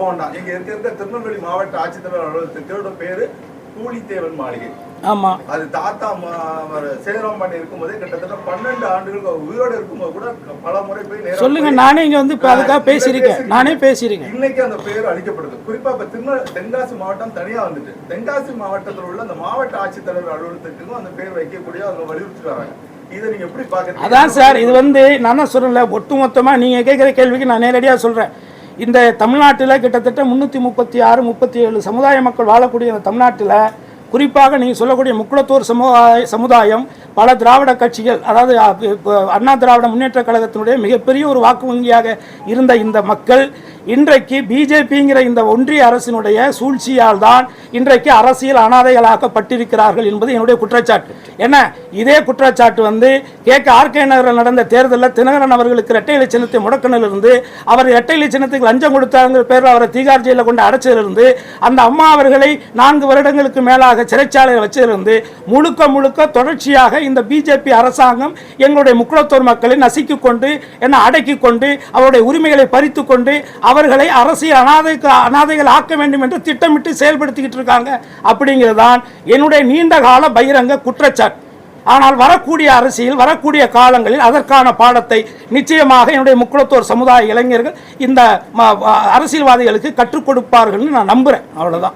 போண்டா இங்க இருக்க இருக்க திருநெல்வேலி மாவட்ட ஆட்சித்தலைவர் அலுவலகத்தோட பேரு கூலித்தேவன் மாளிகை. ஆமாம் அது தாத்தா சேதனம் பண்ணி இருக்கும்போதே கிட்டத்தட்ட பன்னெண்டு ஆண்டுகளுக்கு உயிரோட இருக்கும்போது கூட பல முறை போய் சொல்லுங்க நானே இங்கே வந்து அதுக்காக பேசியிருக்கேன். நானே பேசியிருக்கேன். இன்னைக்கு அந்த பேர் அழிக்கப்படுது குறிப்பா இப்ப திருநெ தென்காசி மாவட்டம் தனியா வந்துட்டு. தென்காசி மாவட்டத்தில் உள்ள அந்த மாவட்ட ஆட்சித்தலைவர் அலுவலகத்துக்கும் அந்த பேர் வைக்கக்கூடிய அவங்க வலியுறுத்தி வராங்க இதை நீங்க எப்படி பாக்குறீங்க அதான் சார் இது வந்து நான் தான் சொல்கிறேன்ல ஒட்டுமொத்தமாக நீங்கள் கேட்குற கேள்விக்கு நான் நேரடியாக சொல்கிறேன் இந்த தமிழ்நாட்டில் கிட்டத்தட்ட முந்நூற்றி முப்பத்தி ஆறு முப்பத்தி ஏழு சமுதாய மக்கள் வாழக்கூடிய இந்த தமிழ்நாட்டில் குறிப்பாக நீங்கள் சொல்லக்கூடிய முக்குளத்தூர் சமுதாய சமுதாயம் பல திராவிட கட்சிகள் அதாவது இப்போ அண்ணா திராவிட முன்னேற்ற கழகத்தினுடைய மிகப்பெரிய ஒரு வாக்கு வங்கியாக இருந்த இந்த மக்கள் இன்றைக்கு பிஜேபிங்கிற இந்த ஒன்றிய அரசினுடைய சூழ்ச்சியால் தான் இன்றைக்கு அரசியல் அனாதைகளாக்கப்பட்டிருக்கிறார்கள் என்பது என்னுடைய குற்றச்சாட்டு. என்ன? இதே குற்றச்சாட்டு வந்து கே கே ஆர்கே நகரில் நடந்த தேர்தலில் தினகரன் அவர்களுக்கு இரட்டை இலை சின்னத்தை முடக்கினிலிருந்து அவர் இரட்டை இலை சின்னத்துக்கு லஞ்சம் கொடுத்தாங்கிற பேரில் அவரை தீகார் ஜெயிலில் கொண்டு அடைச்சதிலிருந்து அந்த அம்மா அவர்களை நான்கு வருடங்களுக்கு மேலாக சிறைச்சாலையில் வச்சதிலிருந்து முழுக்க முழுக்க தொடர்ச்சியாக இந்த பிஜேபி அரசாங்கம் எங்களுடைய முக்குளத்தூர் மக்களை நசுக்கிக் கொண்டு என்ன அடக்கிக் கொண்டு அவருடைய உரிமைகளை பறித்து கொண்டு அவர்களை அரசியல் அனாதைக்கு அனாதைகள் ஆக்க வேண்டும் என்று திட்டமிட்டு செயல்படுத்திக்கிட்டு இருக்காங்க. அப்படிங்கிறது தான் என்னுடைய நீண்ட கால பகிரங்க குற்றச்சாட்டு. ஆனால் வரக்கூடிய அரசியல் வரக்கூடிய காலங்களில் அதற்கான பாடத்தை நிச்சயமாக என்னுடைய முக்குளத்தோர் சமுதாய இளைஞர்கள் இந்த அரசியல்வாதிகளுக்கு கற்றுக் கொடுப்பார்கள்னு நான் நம்புகிறேன் அவ்வளோதான்